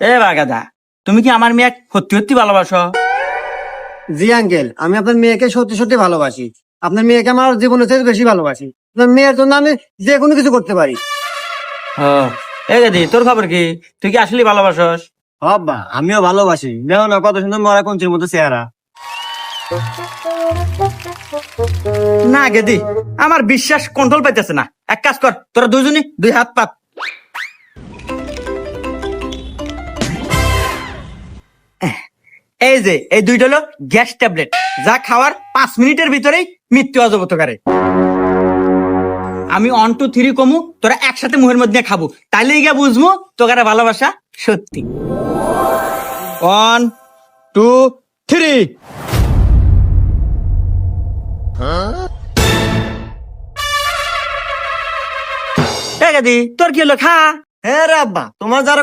এ বাগাদা তুমি কি আমার মেয়ে সত্যি সত্যি ভালোবাসো? জি আঙ্কেল আমি আপনার মেয়েকে সত্যি সত্যি ভালোবাসি। আপনার মেয়েকে আমার জীবনের থেকে বেশি ভালোবাসি। আপনার মেয়ের জন্য আমি যে কোনো কিছু করতে পারি। এ গেদি তোর খবর কি? তুই কি আসলে ভালোবাসস? হব্বা আমিও ভালোবাসি। দেখো না কত সুন্দর মরা কঞ্চির মতো চেহারা। না গেদি আমার বিশ্বাস কন্ট্রোল পাইতেছে না। এক কাজ কর তোরা দুজনই দুই হাত পাত এই যে এই দুইটা হলো গ্যাস ট্যাবলেট যা খাওয়ার পাঁচ মিনিটের ভিতরেই মৃত্যু অজগত করে আমি অন টু থ্রি কমু তোরা একসাথে মুখের মধ্যে খাব তাইলে গিয়ে বুঝব তোকারা ভালোবাসা সত্যি। ওয়ান টু থ্রি তোর কি হলো? খা। হ্যাঁ রে আব্বা তোমার যারা